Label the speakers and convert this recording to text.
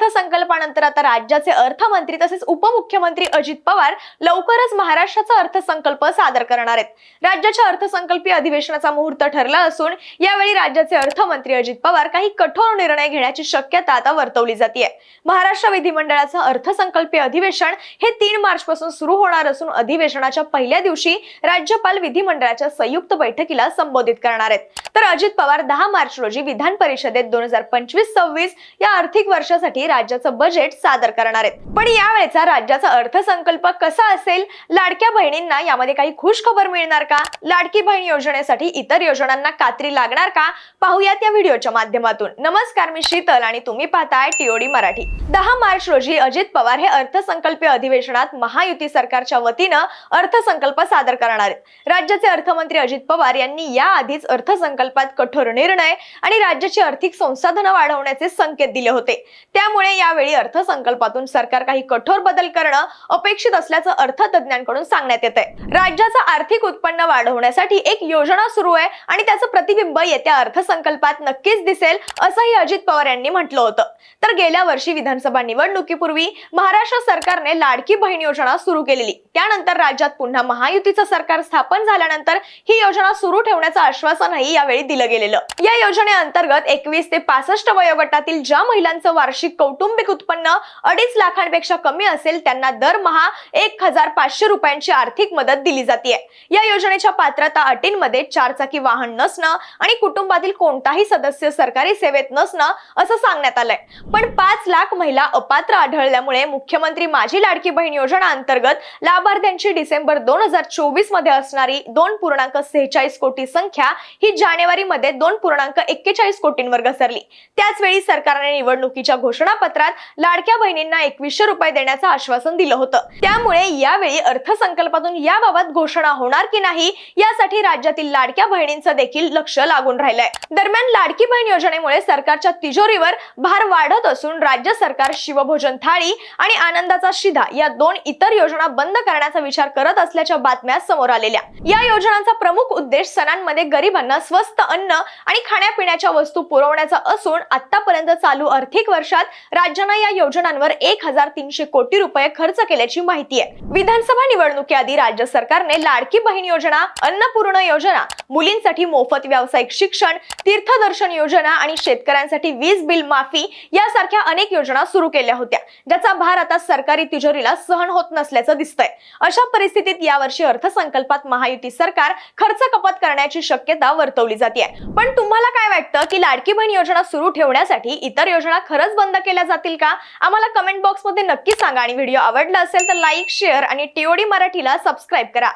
Speaker 1: अर्थसंकल्पानंतर आता राज्याचे अर्थमंत्री तसेच उपमुख्यमंत्री अजित पवार लवकरच महाराष्ट्राचा अर्थसंकल्प सादर करणार आहेत. राज्याच्या अर्थसंकल्पीय अधिवेशनाचा मुहूर्त ठरला असून यावेळी राज्याचे अर्थमंत्री अजित पवार काही कठोर निर्णय घेण्याची शक्यता आता वर्तवली जाते महाराष्ट्र विधिमंडळाचं अर्थसंकल्पीय अधिवेशन हे तीन मार्च पासून सुरू होणार असून अधिवेशनाच्या पहिल्या दिवशी राज्यपाल विधिमंडळाच्या संयुक्त बैठकीला संबोधित करणार आहेत. तर अजित पवार दहा मार्च रोजी विधान परिषदेत दोन हजार पंचवीस सव्वीस या आर्थिक वर्षासाठी राज्याचं बजेट सादर करणार आहेत. पण यावेळेचा राज्याचा अर्थसंकल्प कसा असेल? लाडक्या बहिणींना यामध्ये काही खुश खबर मिळणार का? लाडकी बहीण योजनेसाठी इतर योजनांना कात्री लागणार का? पाहूयात या व्हिडिओच्या माध्यमातून. नमस्कार मी शीतल आणि तुम्ही पाहताय टीओडी मराठी. दहा मार्च रोजी अजित पवार हे अर्थसंकल्पीय अधिवेशनात महायुती सरकारच्या वतीनं अर्थसंकल्प सादर करणार आहेत. राज्याचे अर्थमंत्री अजित पवार यांनी याआधीच अर्थसंकल्पात कठोर निर्णय आणि राज्याची आर्थिक संसाधनं वाढवण्याचे संकेत दिले होते. त्यामुळे यावेळी अर्थसंकल्पातून सरकार काही कठोर बदल करणं अपेक्षित असल्याचं अर्थतज्ञांकडून सांगण्यात येत आहे राज्याचं आर्थिक उत्पन्न वाढवण्यासाठी एक योजना सुरू आहे आणि त्याचं प्रतिबिंब येत्या अर्थसंकल्पात नक्कीच दिसेल असंही अजित पवार यांनी म्हटलं होतं. तर गेल्या वर्षी विधानसभा निवडणुकीपूर्वी महाराष्ट्र सरकारने लाडकी बहीण योजना सुरू केलेली. त्यानंतर राज्यात पुन्हा महायुतीचं सरकार स्थापन झाल्यानंतर ही योजना सुरू ठेवण्याचं आश्वासनही यावेळी दिलं गेलेलं. या योजनेअंतर्गत एकवीस ते पासष्ट वयोगटातील ज्या महिलांचं वार्षिक कौटुंबिक उत्पन्न अडीच लाखांपेक्षा कमी असेल त्यांना दरमहा एक हजार पाचशे रुपयांची आर्थिक मदत दिली जाते या योजनेच्या पात्रता अटींमध्ये चारचाकी वाहन नसणं आणि कुटुंबातील कोणताही सदस्य सरकारी सेवेत नसणं असं सांगण्यात आलंय. पण पाच लाख महिला अपात्र आढळल्यामुळे मुख्यमंत्री माझी लाडकी बहीण योजना अंतर्गत लाभार्थ्यांची डिसेंबर दोन हजार चोवीसमध्ये असणारी दोन पूर्णांक सेहेचाळीस कोटी संख्या ही जानेवारी मध्ये दोन पूर्णांक एक्केचाळीस कोटींवर घसरली. त्याच वेळी सरकारने निवडणुकीच्या घोषणा पत्रात लाडक्या बहिणींना एकवीसशे रुपये देण्याचं आश्वासन दिलं होतं. त्यामुळे यावेळी अर्थसंकल्पातून याबाबत घोषणा होणार की नाही यासाठी राज्यातील लाडक्या बहिणींचं देखील लक्ष लागून राहिलंय. दरम्यान लाडकी बहीण योजनेमुळे सरकारच्या तिजोरीवर भार वाढत असून राज्य सरकार शिवभोजन थाळी आणि आनंदाचा शिधा या दोन इतर योजना बंद करण्याचा विचार करत असल्याच्या बातम्या समोर आलेल्या. या योजनांचा प्रमुख उद्देश सणांमध्ये गरिबांना स्वस्त अन्न आणि खाण्यापिण्याच्या वस्तू पुरवण्याचा असून आतापर्यंत चालू आर्थिक वर्षात राज्यानं या योजनांवर एक हजार तीनशे कोटी रुपये खर्च केल्याची माहिती आहे. विधानसभा निवडणुकीआधी राज्य सरकारने लाडकी बहीण योजना अन्नपूर्ण योजना मुलींसाठी मोफत व्यावसायिक शिक्षण तीर्थदर्शन योजना आणि शेतकऱ्यांसाठी वीज बिल माफी यासारख्या अनेक योजना सुरू केल्या होत्या ज्याचा भार आता सरकारी तिजोरीला सहन होत नसल्याचं दिसतंय. अशा परिस्थितीत यावर्षी अर्थसंकल्पात महायुती सरकार खर्च कपात करण्याची शक्यता वर्तवली जाते पण तुम्हाला काय वाटतं की लाडकी बहीण योजना सुरू ठेवण्यासाठी इतर योजना खरंच बंद केल्या केल्या जातील का? आम्हाला कमेंट बॉक्समध्ये नक्की सांगा आणि व्हिडिओ आवडला असेल तर लाईक शेअर आणि टीओडी मराठीला सबस्क्राईब करा.